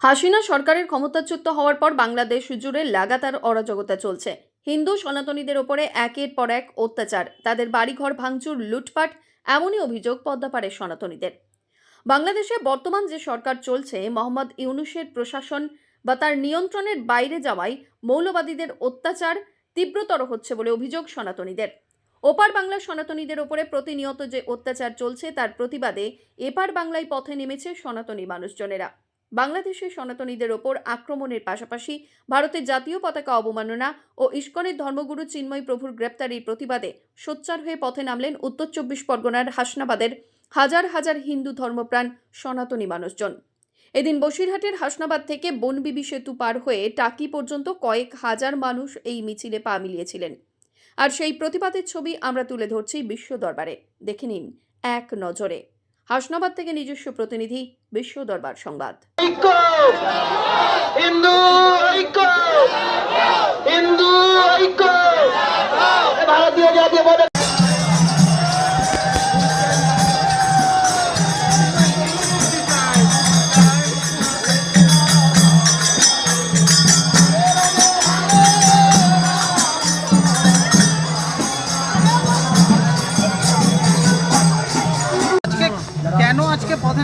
হাসিনা সরকারের ক্ষমতাচ্যুত হওয়ার পর বাংলাদেশ জুড়ে লাগাতার অরাজকতা চলছে। হিন্দু সনাতনীদের ওপরে একের পর এক অত্যাচার। তাদের বাড়িঘর ভাঙচুর, লুটপাট, এমনই অভিযোগ পদ্মাপাড়ের সনাতনীদের। বাংলাদেশে বর্তমান যে সরকার চলছে, মোহাম্মদ ইউনুসের প্রশাসন বা তার নিয়ন্ত্রণের বাইরে যাওয়ায় মৌলবাদীদের অত্যাচার তীব্রতর হচ্ছে বলে অভিযোগ সনাতনীদের। ওপার বাংলার সনাতনীদের ওপরে প্রতিনিয়ত যে অত্যাচার চলছে, তার প্রতিবাদে এপার বাংলায় পথে নেমেছে সনাতনী মানুষজনেরা। বাংলাদেশের সনাতনীদের ওপর আক্রমণের পাশাপাশি ভারতের জাতীয় পতাকা অবমাননা ও ইস্কনের ধর্মগুরু চিন্ময় প্রভুর গ্রেপ্তারির প্রতিবাদে সোচ্চার হয়ে পথে নামলেন উত্তর চব্বিশ পরগনার হাসনাবাদের হাজার হাজার হিন্দু ধর্মপ্রাণ সনাতনী মানুষজন। এদিন বসিরহাটের হাসনাবাদ থেকে বনবিবি সেতু পার হয়ে টাকি পর্যন্ত কয়েক হাজার মানুষ এই মিছিলে পা মিলিয়েছিলেন। আর সেই প্রতিবাদের ছবি আমরা তুলে ধরছি বিশ্ব দরবারে। দেখে নিন এক নজরে। হাসনাবাদ থেকে নিজস্ব প্রতিনিধি বিশ্ব দরবার সংবাদ।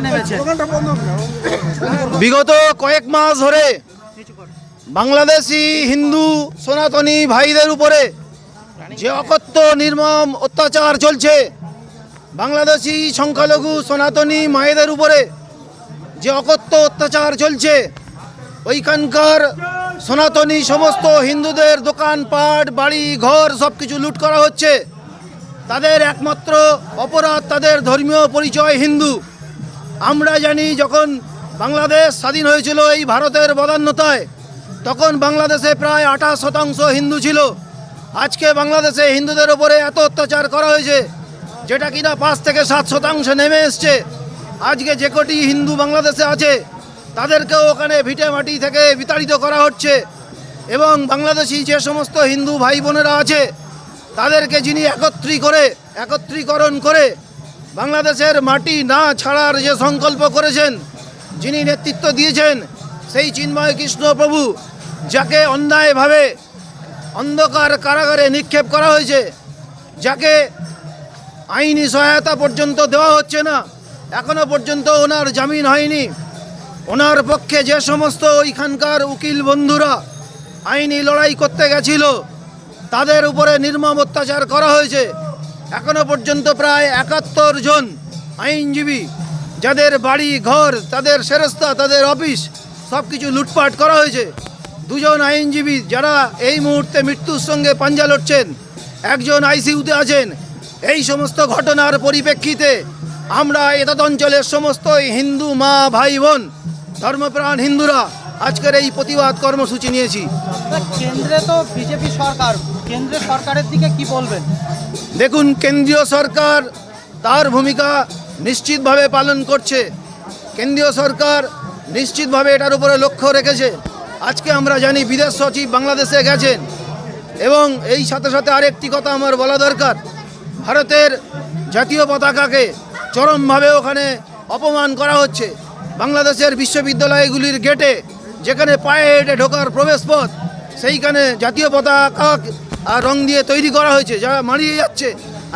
নেমেছে। বিগত কয়েক মাস ধরে বাংলাদেশি হিন্দু সনাতনী ভাইদের উপরে যে অকথ্য নির্মম অত্যাচার চলছে বাংলাদেশি সংখ্যালঘু সনাতনী মায়েদের উপরে যে অকথ্য অত্যাচার চলছে ওইখানকার সনাতনী সমস্ত হিন্দুদের দোকানপাট বাড়ি ঘর সব কিছু লুট করা হচ্ছে। তাদের একমাত্র অপরাধ তাদের ধর্মীয় পরিচয় হিন্দু। আমরা জানি যখন বাংলাদেশ স্বাধীন হয়েছিল এই ভারতের বদান্যতায়, তখন বাংলাদেশে প্রায় আঠাশ শতাংশ হিন্দু ছিল। আজকে বাংলাদেশে হিন্দুদের ওপরে এত অত্যাচার করা হয়েছে, যেটা কিনা পাঁচ থেকে সাত শতাংশ নেমে এসছে। আজকে যে কটি হিন্দু বাংলাদেশে আছে, তাদেরকেও ওখানে ভিটে মাটি থেকে বিতাড়িত করা হচ্ছে। এবং বাংলাদেশি যে সমস্ত হিন্দু ভাই বোনেরা আছে, তাদেরকে যিনি একত্রী করে, একত্রীকরণ করে বাংলাদেশের মাটি না ছাড়ার যে সংকল্প করেছেন, যিনি নেতৃত্ব দিয়েছেন, সেই চিন্ময় কৃষ্ণ প্রভু, যাকে অন্যায়ভাবে অন্ধকার কারাগারে নিক্ষেপ করা হয়েছে, যাকে আইনি সহায়তা পর্যন্ত দেওয়া হচ্ছে না, এখনও পর্যন্ত ওনার জামিন হয়নি। ওনার পক্ষে যে সমস্ত ওইখানকার উকিল বন্ধুরা আইনি লড়াই করতে গেছিল, তাদের উপরে নির্মম অত্যাচার করা হয়েছে। এখনও পর্যন্ত প্রায় একাত্তর জন আইনজীবী, যাদের বাড়ি, ঘর, তাদের সেরস্তা, তাদের অফিস সব কিছু লুটপাট করা হয়েছে। দুজন আইনজীবী যারা এই মুহূর্তে মৃত্যুর সঙ্গে পাঞ্জা লড়ছেন, একজন আইসিইউতে আছেন। এই সমস্ত ঘটনার পরিপ্রেক্ষিতে আমরা এতদ অঞ্চলের সমস্ত হিন্দু মা, ভাই, বোন, ধর্মপ্রাণ হিন্দুরা আজকের এই প্রতিবাদ কর্মসূচি নিয়েছি। কেন্দ্রে তো বিজেপি সরকার। কেন্দ্রের সরকারের দিকে কি বলবেন? দেখুন, কেন্দ্রীয় সরকার তার ভূমিকা নিশ্চিতভাবে পালন করছে। কেন্দ্রীয় সরকার নিশ্চিতভাবে এটার উপরে লক্ষ্য রেখেছে। আজকে আমরা জানি বিদেশ সচিব বাংলাদেশে গেছেন এবং এই সাথে সাথে আরেকটি কথা আমার বলা দরকার। ভারতের জাতীয় পতাকাকে চরমভাবে ওখানে অপমান করা হচ্ছে। বাংলাদেশের বিশ্ববিদ্যালয়গুলির গেটে যেখানে পায়ে হেঁটে ঢোকার প্রবেশপথ, সেইখানে জাতীয় পতাকা রং দিয়ে তৈরি করা হয়েছে যারা মারিয়ে যাচ্ছে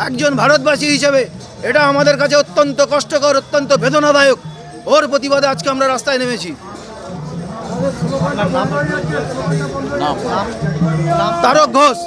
একজন ভারতবাসী হিসেবে। এটা আমাদের কাছে অত্যন্ত কষ্টকর, অত্যন্ত বেদনাদায়ক। ওর প্রতিবাদে আজকে আমরা রাস্তায় নেমেছি। তারক ঘোষ।